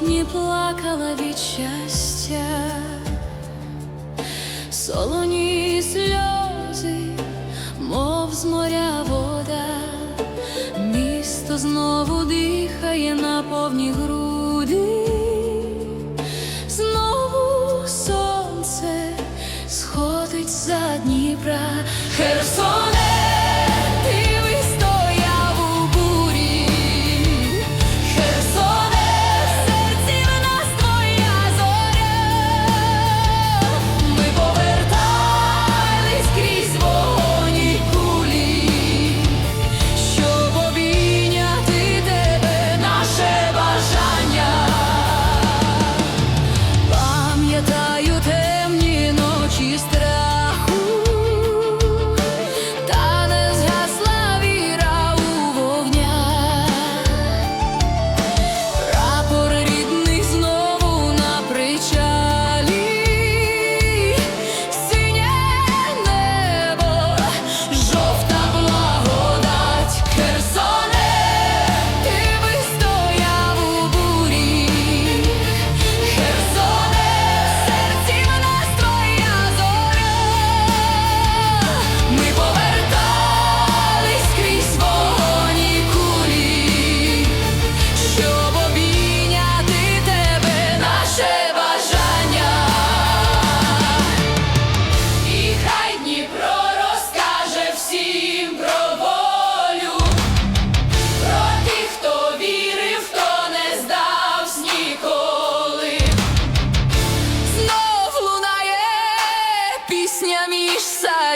Не плакала від щастя, солоні сльози, мов з моря вода, місто знову дихає на повні груди, знову сонце сходить за Дніпра. Херсоне.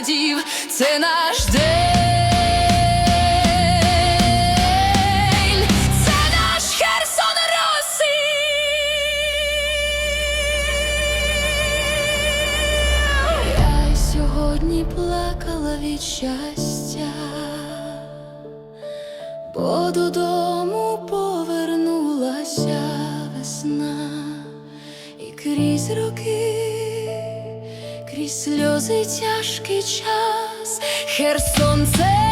Садів, це наш день, це наш Херсон Росії. Сьогодні плакала від щастя, бо додому повернулася весна. І крізь роки, крізь сльози тяжкий час, Херсон це